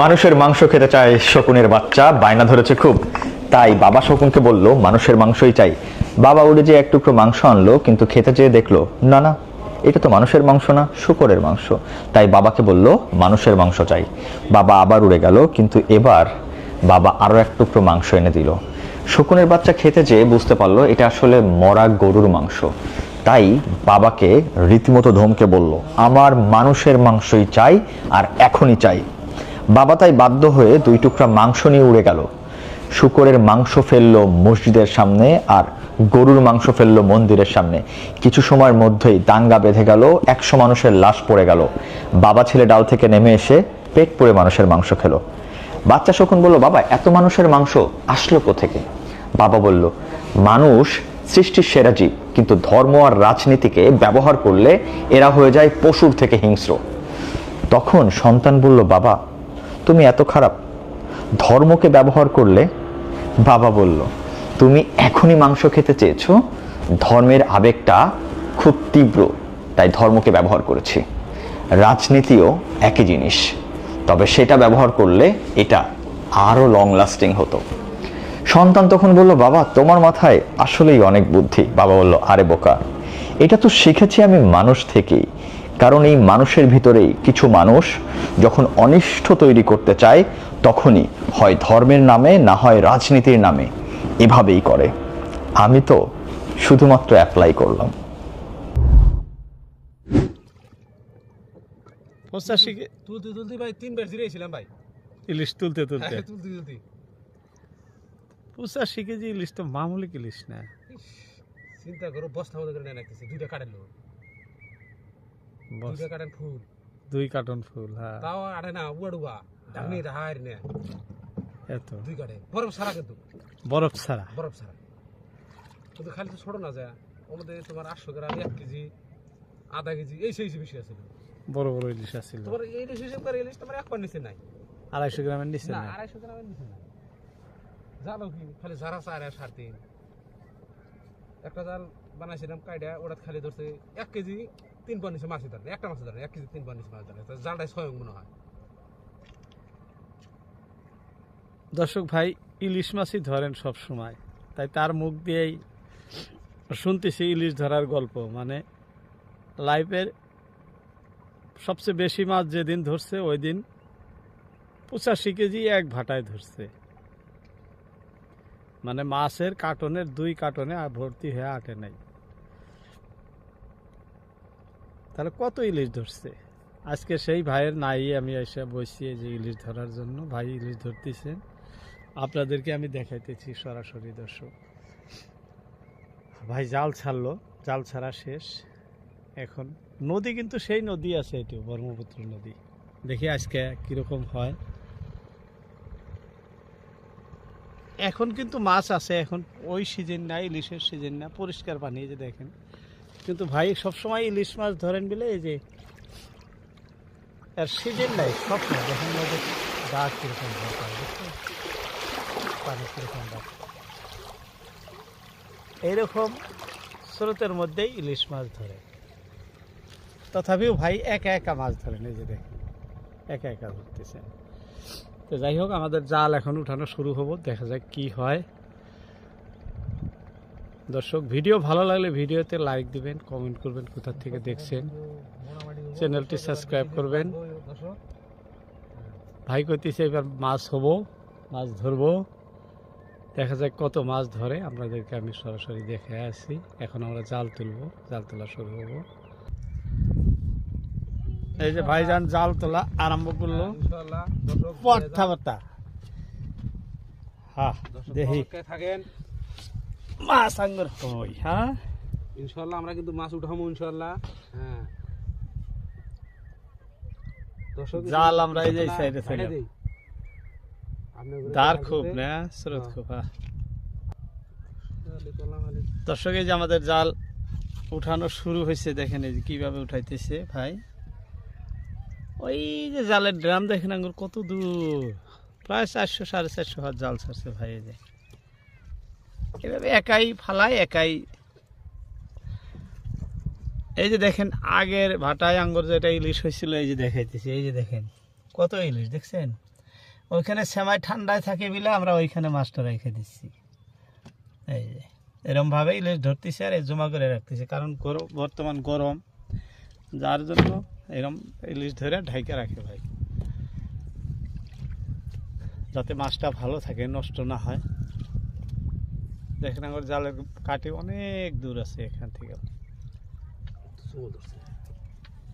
মানুষের মাংস খেতে চায় শকুনের বাচ্চা, বায়না ধরেছে খুব। তাই বাবা শকুনকে বলল, মানুষের মাংসই চাই। বাবা উড়ে যে এক টুকরো মাংস আনলো, কিন্তু খেতে যেয়ে দেখল, না না, এটা তো মানুষের মাংস না শুকরের মাংস। তাই বাবাকে বলল, মানুষের মাংস চাই। বাবা আবার উড়ে গেল, কিন্তু এবার বাবা আরও এক টুকরো মাংস এনে দিল। শকুনের বাচ্চা খেতে যেয়ে বুঝতে পারল, এটা আসলে মরা গরুর মাংস। তাই বাবাকে রীতিমতো ধমকে বলল, আমার মানুষের মাংসই চাই আর এখনই চাই। বাবা তাই বাধ্য হয়ে দুই টুকরা মাংস নিয়ে উড়ে গেল। শুকরের মাংস ফেলল মসজিদের সামনে আর গরুর মাংস ফেলল মন্দিরের সামনে। কিছু সময়ের মধ্যেই দাঙ্গা বেঁধে গেল, একশো মানুষের লাশ পড়ে গেল। বাবা ছেলে ডাল থেকে নেমে এসে পেট পুড়ে মানুষের মাংস খেলো। বাচ্চা শকুন বলল, বাবা, এত মানুষের মাংস আসলো কোথেকে? বাবা বলল, মানুষ সৃষ্টির সেরা জীব, কিন্তু ধর্ম আর রাজনীতিকে ব্যবহার করলে এরা হয়ে যায় পশুর থেকে হিংস্র। তখন সন্তান বলল, বাবা তুমি এত খারাপ। ধর্মকে ব্যবহার করলে বাবা বলল, তুমি এখনই মাংস খেতে চেয়েছো? ধর্মের আবেগটা খুব তীব্র, তাই ধর্মকে ব্যবহার করেছি। রাজনীতিও একই জিনিস, তবে সেটা ব্যবহার করলে এটা আরও লং লাস্টিং হতো। সন্তান তখন বলল, বাবা, তোমার মাথায় আসলেই অনেক বুদ্ধি। বাবা বলল, আরে বোকা, এটা তো শিখেছি আমি মানুষ থেকেই। কারণ এই মানুষের ভিতরেই কিছু মানুষ যখন অনিষ্ট তৈরি করতে চায় তখনই হয় ধর্মের নামে না হয় রাজনীতির নামে। এভাবেই করে। আমি তো শুধুমাত্র অ্যাপ্লাই করলাম। তুলতে তুলতে ভাই তিনবার জিরেছিলাম ভাই। ইলিশ তুলতে তুলতে। হ্যাঁ, তুলতে তুলতে। পঁচাশি কেজি ইলিশ তো মামুলি ইলিশ না। চিন্তা করো বস্তা মতো করে নেয় রাখতেছি দুইটা কাটেন লোক। বস, দুইটা কাটেন ফুল। দুই কার্টন ফুল হ্যাঁ। তাও আড়ে না উড়ুয়া ডাকনি রাহার নে এত। দুই কাটে বরফ সারা কিন্তু। বরফ ছাড়া। বরফ সারা কিন্তু খালি তো ছোট না যায় আমাদের তোমার আটশো গ্রাম এক কেজি আধা কেজি এই সেই বেশি আছে বড় বড় ইলিশ আছিল তোমার এই ইলিশ হিসেব করে ইলিশ তোমার এক পার নিচে নাই। আড়াইশো গ্রামের নিচে না না আড়াইশো গ্রামের নিচে নাই। জানো কি? খালি ঝাড়া চার আর সাড়ে তিন একটা জাল বানাইছিলাম কাইডা ওটা খালি ধরছে এক কেজি তিন পার নিচে ধরে, একটা মাছ ধরে, এক কেজি তিন পার নিচে মাছ ধরে জালটাই স্বয়ং মনে হয়। দর্শক ভাই, ইলিশ মাছই ধরেন সব সময় তাই তার মুখ দিয়েই শুনতেছি ইলিশ ধরার গল্প মানে লাইফের সবচেয়ে বেশি মাছ যেদিন ধরছে, ওই দিন পঁচাশি কেজি এক ভাটায় ধরছে। মানে মাছের কার্টনের দুই কার্টনে ভর্তি হয়ে আটে নাই। তাহলে কত ইলিশ ধরছে? আজকে সেই ভাইয়ের নাই আমি এসে বসি যে ইলিশ ধরার জন্য। ভাই ইলিশ ধরতেছেন। আপনাদেরকে আমি দেখাইতেছি সরাসরি, দর্শক। ভাই জাল ছাড়লো। জাল ছাড়া শেষ। এখন নদী কিন্তু সেই নদী আছে এটি ব্রহ্মপুত্র নদী। দেখি আজকে কীরকম হয়। এখন কিন্তু মাছ আছে। এখন ওই সিজন না ইলিশের সিজন না। পরিষ্কার পানি যে দেখেন। কিন্তু ভাই সবসময় ইলিশ মাছ ধরেন বলে এই যে, আর সিজন নাই সব না দেখেন নদীর দাগ কীরকম দরকার পানি কীরকম এইরকম স্রোতের মধ্যেই ইলিশ মাছ ধরে। তথাপিও ভাই একা একা মাছ ধরেন এই যে দেখেন, একা একা ধরতেছেন। তো যাই হোক, আমাদের জাল এখন উঠানো শুরু হব, দেখা যাক কি হয়। দর্শক ভিডিও ভালো লাগলে ভিডিওতে লাইক দিবেন কমেন্ট করবেন কোথা থেকে দেখছেন। চ্যানেলটি সাবস্ক্রাইব করবেন। ভাই কইতেছে এবার মাছ হব মাছ ধরবো। দেখা যাক কত মাছ ধরে আপনাদেরকে আমি সরাসরি দেখে আসি। এখন আমরা জাল তুলবো জাল তোলা শুরু হব। এই যে ভাইজান জাল তোলা আরম্ভ করল। পড়তা হ্যাঁ দেখি। থাকেন? মাছ আঙ্গুর। হই হ্যাঁ? ইনশাআল্লাহ আমরা কিন্তু মাছ উঠাবো ইনশাআল্লাহ। হ্যাঁ। জাল আমরা এই যে সাইডে। দেই। দার খুব না? স্রোত খুব হ্যাঁ? চললাম আলে। দর্শক এই যে আমাদের জাল উঠানো শুরু হয়েছে দেখেন এই যে কীভাবে উঠাইতেছে ভাই। ওই যে জালের ড্রাম দেখেন আঙ্গুর কত দূর। প্রায় চারশো সাড়ে চারশো হাত জাল ছাড়ছে ভাই এই যে। এভাবে একাই ফালায়, একাই। এই যে দেখেন, আগের ভাটায় আঙ্গুর যেটা ইলিশ হয়েছিল, এই যে দেখাইতেছে, এই যে দেখেন, কত ইলিশ, দেখছেন? ওইখানে সেমাই ঠান্ডায় থাকে বলে আমরা ওইখানে মাছটা রেখে দিচ্ছি। এই যে, এরমভাবে ইলিশ ধরতেছি আর জমা করে রাখতেছি, কারণ গরম বর্তমান গরম, যার জন্য এরম ইলিশ ধরে ঢাইকে রাখে ভাই। যাতে মাছটা ভালো থাকে, নষ্ট না হয়। দেখেন আমার জালের কাটি অনেক দূর আছে এখান থেকে।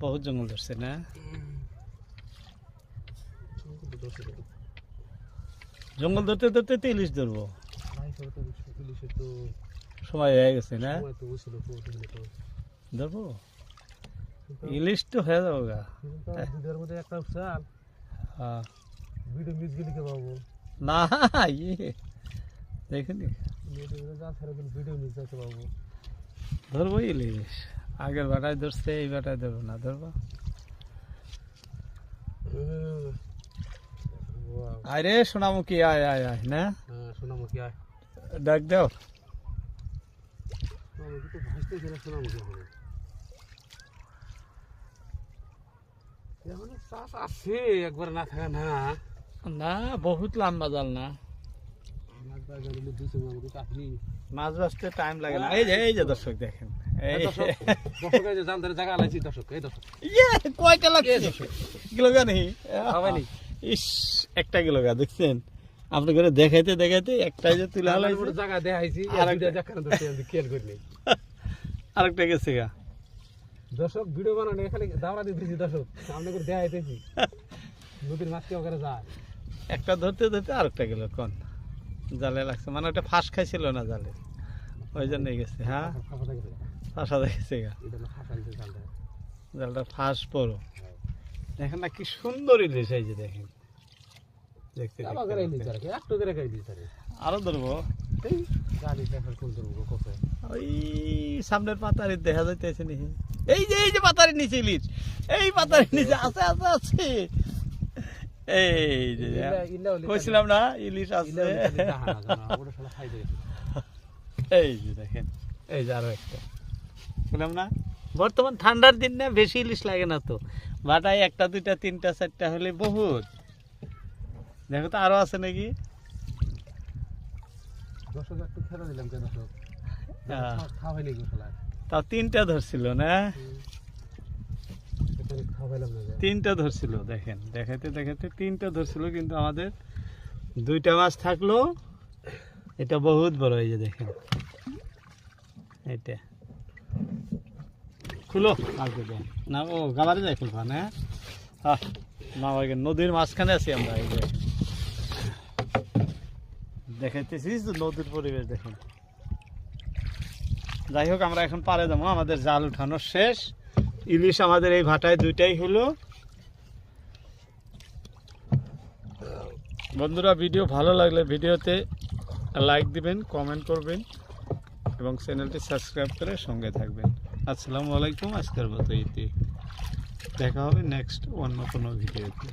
বহুত জঙ্গল ধরছে না। জঙ্গল ধরতে ধরতে তো ইলিশ ধরবো সময় হয়ে গেছে না? ধরবো? ইলিশ তো হয়ে যাব গা। একটা হ্যাঁ। ভিডিও পাবো? না ইয়ে। দেখুন? ধরবো ইলিশ। আগের বাটায় ধরছে এই বাটায় ধরবো না ধরবো? আরে সোনামুখী আয় আয় আয় না? হ্যাঁ সোনামুখী আয় ডাক দাও। চাষ আছে একবার না থাকা না না বহুত লম্বা জাল না একবার গেলে দুই সঙ্গে আমাকে চাকরি মাছ বাঁচতে টাইম লাগে না। এই যে এই যে দর্শক দেখেন। কয়টা লাগছে? নেই। ইস একটা দেখছেন? আপনি করে দেখাইতে দেখাইতে একটাই যে তুলে জায়গা দেখাইছি আরেকটা। গেছে গা। দর্শক ভিডিও বানানো খালি দিতেছি দর্শক সামনে করে দেখাইতেছি নদীর মাছ কেউ করে যায়। একটা ধরতে ধরতে আরেকটা গেল কোন? জালে লাগছে। মানে ওটা ফাঁস খাইছিল না জালে? ওই জন্যই গেছে হ্যাঁ? ফাঁসা দেখেছে জালটা। ফাঁস পড়ো। দেখেন না কি সুন্দর ইলিশ এই যে দেখেন। দেখতে আর ধরবো। ওই সামনের পাতারি দেখা যাইতেছে নি এই যে এই যে পাতারি নিচে ইলিশ এই পাতারি নিচে আছে আছে আছে। এই যে ইল্লা ইল্লা হলি কইছিলাম না ইলিশ আছে। এই যে দেখেন। এই যে আরও একটা। বললাম না? বর্তমান ঠান্ডার দিন না বেশি ইলিশ লাগে না তো। বাটায় একটা দুইটা তিনটা চারটা হলে বহুত। দেখো তো আরও আছে নাকি? দর্শক একটু খেলা দিলাম কে দর্শক হ্যাঁ। তাও তিনটা ধরছিল না এখানে খাওয়াইলাম না যে। তিনটা ধরছিল দেখেন দেখাইতে দেখাইতে তিনটা ধরছিল কিন্তু আমাদের দুইটা মাছ থাকল। এটা বহুত বড় এই যে দেখেন। এটা খুলো। না ও গাবারে যায় খুলবা না? আহ, না নদীর মাঝখানে আছি আমরা এই যে। দেখাইতেছি তো নদীর পরিবেশ দেখেন। যাই হোক আমরা এখন পারে যাব আমাদের জাল উঠানোর শেষ। ইলিশ আমাদের এই ভাটায় দুইটাই হলো। বন্ধুরা, ভিডিও ভালো লাগলে ভিডিওতে লাইক দিবেন কমেন্ট করবেন এবং চ্যানেলটি সাবস্ক্রাইব করে সঙ্গে থাকবেন। আসসালামু আলাইকুম, আজকের মতো ইতি দেখা হবে নেক্সট অন্য কোনো ভিডিওতে।